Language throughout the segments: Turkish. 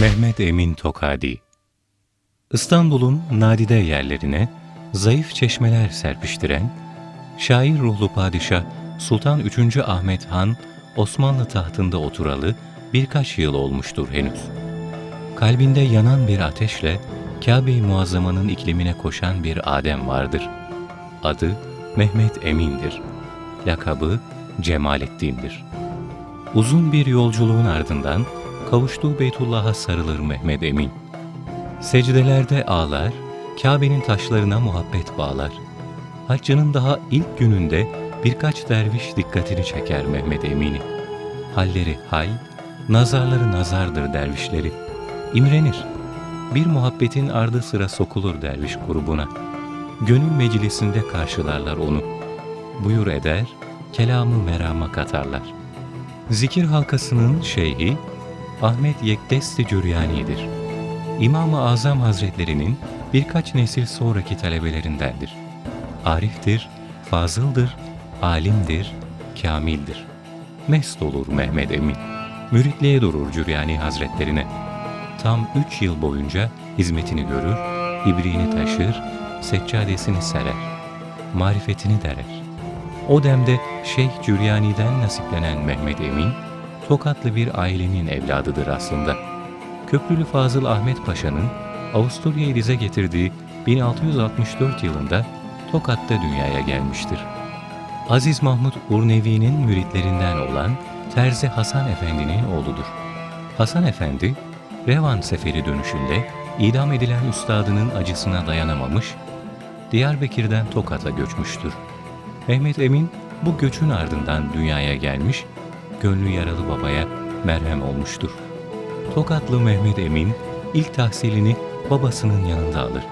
Mehmet Emin Tokadi İstanbul'un nadide yerlerine zayıf çeşmeler serpiştiren, şair ruhlu padişah Sultan 3. Ahmet Han, Osmanlı tahtında oturalı birkaç yıl olmuştur henüz. Kalbinde yanan bir ateşle Kabe-i Muazzama'nın iklimine koşan bir Adem vardır. Adı Mehmet Emin'dir. Lakabı Cemalettin'dir. Uzun bir yolculuğun ardından kavuştuğu Beytullah'a sarılır Mehmet Emin. Secdelerde ağlar, Kabe'nin taşlarına muhabbet bağlar. Haccının daha ilk gününde birkaç derviş dikkatini çeker Mehmet Emin'i. Halleri hal, nazarları nazardır dervişleri. İmrenir. Bir muhabbetin ardı sıra sokulur derviş grubuna. Gönül meclisinde karşılarlar onu. Buyur eder, kelamı merama katarlar. Zikir halkasının şeyhi Ahmet Yekdesti Cüryani'dir. İmam-ı Azam Hazretlerinin birkaç nesil sonraki talebelerindendir. Ariftir, fazıldır, alimdir, kamildir. Mest olur Mehmet Emin. Müritliğe durur Cüryani Hazretlerine. Tam üç yıl boyunca hizmetini görür, ibriğini taşır, seccadesini serer, marifetini derer. O demde Şeyh Cüryani'den nasiplenen Mehmet Emin, Tokatlı bir ailenin evladıdır aslında. Köprülü Fazıl Ahmet Paşa'nın Avusturya'yı dize getirdiği 1664 yılında Tokat'ta dünyaya gelmiştir. Aziz Mahmut Urnevi'nin müritlerinden olan Terzi Hasan Efendi'nin oğludur. Hasan Efendi, Revan seferi dönüşünde idam edilen üstadının acısına dayanamamış, Diyarbakır'dan Tokat'a göçmüştür. Mehmet Emin bu göçün ardından dünyaya gelmiş, gönlü yaralı babaya merhem olmuştur. Tokatlı Mehmet Emin ilk tahsilini babasının yanında alır.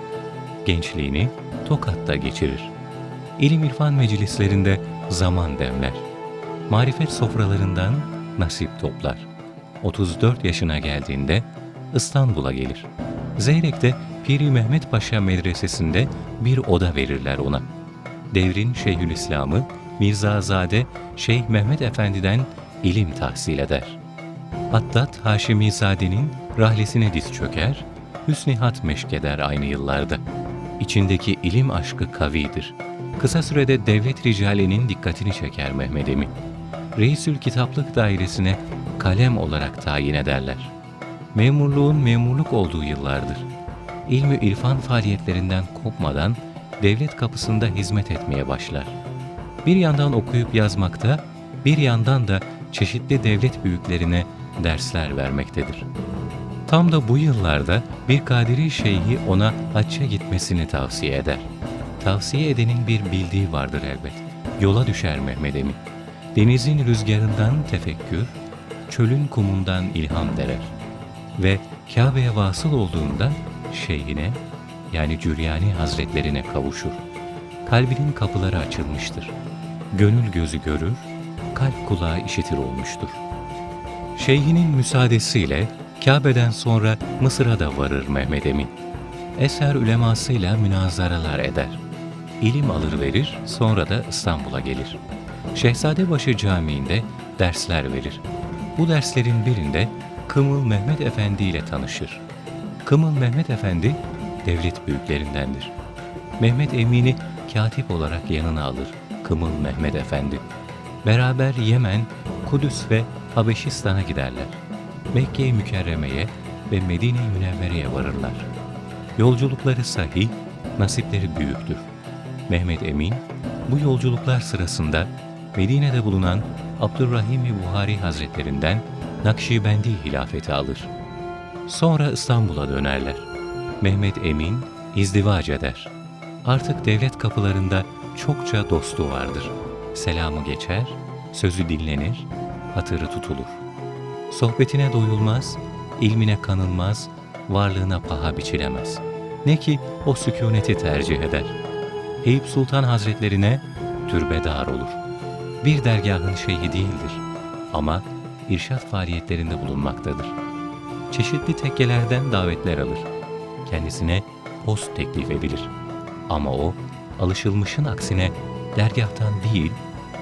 Gençliğini Tokat'ta geçirir. İlim irfan meclislerinde zaman demler. Marifet sofralarından nasip toplar. 34 yaşına geldiğinde İstanbul'a gelir. Zeyrek'te Piri Mehmet Paşa Medresesi'nde bir oda verirler ona. Devrin Şeyhülislam'ı Mirzazade Şeyh Mehmet Efendi'den ilim tahsil eder. Hattat Haşimizade'nin rahlesine diz çöker, hüsnihat meşkeder aynı yıllarda. İçindeki ilim aşkı kavidir. Kısa sürede devlet ricalinin dikkatini çeker Mehmet Emin. Reisül Kitaplık Dairesi'ne kalem olarak tayin ederler. Memurluğun memurluk olduğu yıllardır. İlmi irfan faaliyetlerinden kopmadan devlet kapısında hizmet etmeye başlar. Bir yandan okuyup yazmakta, bir yandan da çeşitli devlet büyüklerine dersler vermektedir. Tam da bu yıllarda bir Kadiri şeyhi ona hacca gitmesini tavsiye eder. Tavsiye edenin bir bildiği vardır elbet. Yola düşer Mehmet Emin. Denizin rüzgarından tefekkür, çölün kumundan ilham derer. Ve Kabe'ye vasıl olduğunda şeyhine yani Cüryani Hazretlerine kavuşur. Kalbinin kapıları açılmıştır. Gönül gözü görür, kalp kulağı işitir olmuştur. Şeyhinin müsaadesiyle Kabe'den sonra Mısır'a da varır Mehmet Emin. Eser ülemasıyla münazaralar eder. İlim alır verir, sonra da İstanbul'a gelir. Şehzadebaşı Camii'nde dersler verir. Bu derslerin birinde Kımıl Mehmet Efendi ile tanışır. Kımıl Mehmet Efendi devlet büyüklerindendir. Mehmet Emin'i katip olarak yanına alır Kımıl Mehmet Efendi. Beraber Yemen, Kudüs ve Habeşistan'a giderler. Mekke-i Mükerreme'ye ve Medine-i Münevvere'ye varırlar. Yolculukları sahih, nasipleri büyüktür. Mehmet Emin, bu yolculuklar sırasında Medine'de bulunan Abdurrahim-i Buhari Hazretlerinden Nakşibendi hilafeti alır. Sonra İstanbul'a dönerler. Mehmet Emin izdivac eder. Artık devlet kapılarında çokça dostu vardır. Selamı geçer, sözü dinlenir, hatırı tutulur. Sohbetine doyulmaz, ilmine kanılmaz, varlığına paha biçilemez. Ne ki o sükuneti tercih eder. Eyüp Sultan Hazretlerine türbedar olur. Bir dergahın şeyhi değildir ama irşat faaliyetlerinde bulunmaktadır. Çeşitli tekkelerden davetler alır. Kendisine post teklif edilir. Ama o, alışılmışın aksine dergahtan değil,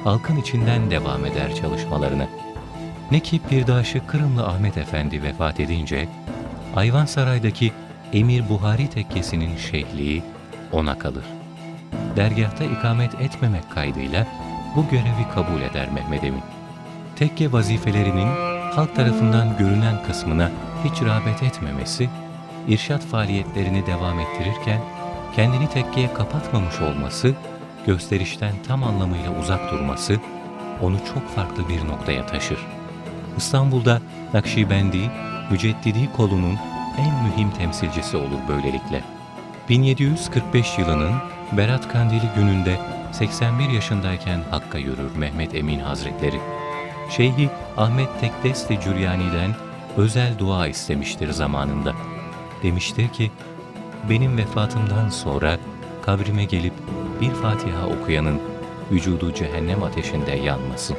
halkın içinden devam eder çalışmalarını. Ne ki Pirdaşı Kırımlı Ahmet Efendi vefat edince, Ayvansaray'daki Emir Buhari tekkesinin şeyhliği ona kalır. Dergahta ikamet etmemek kaydıyla bu görevi kabul eder Mehmet Emin. Tekke vazifelerinin halk tarafından görünen kısmına hiç rağbet etmemesi, irşat faaliyetlerini devam ettirirken kendini tekkeye kapatmamış olması, gösterişten tam anlamıyla uzak durması onu çok farklı bir noktaya taşır. İstanbul'da Nakşibendi, Müceddidi kolunun en mühim temsilcisi olur böylelikle. 1745 yılının Berat Kandili gününde 81 yaşındayken Hakk'a yürür Mehmet Emin Hazretleri. Şeyhi Ahmet Tekdesti Cüryani'den özel dua istemiştir zamanında. Demiştir ki, benim vefatımdan sonra kabrime gelip bir Fatiha okuyanın vücudu cehennem ateşinde yanmasın.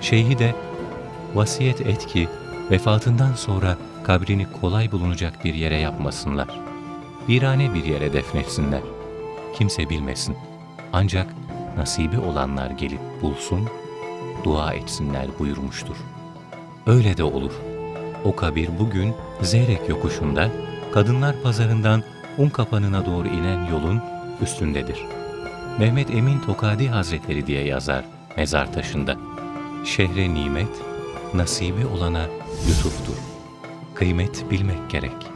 Şeyhi de vasiyet et ki vefatından sonra kabrini kolay bulunacak bir yere yapmasınlar. Virane bir yere defnetsinler. Kimse bilmesin. Ancak nasibi olanlar gelip bulsun, dua etsinler buyurmuştur. Öyle de olur. O kabir bugün Zeyrek yokuşunda, kadınlar pazarından un kapanına doğru inen yolun üstündedir. Mehmet Emin Tokadi Hazretleri diye yazar mezar taşında. Şehre nimet, nasibi olana lütuftur. Kıymet bilmek gerek.''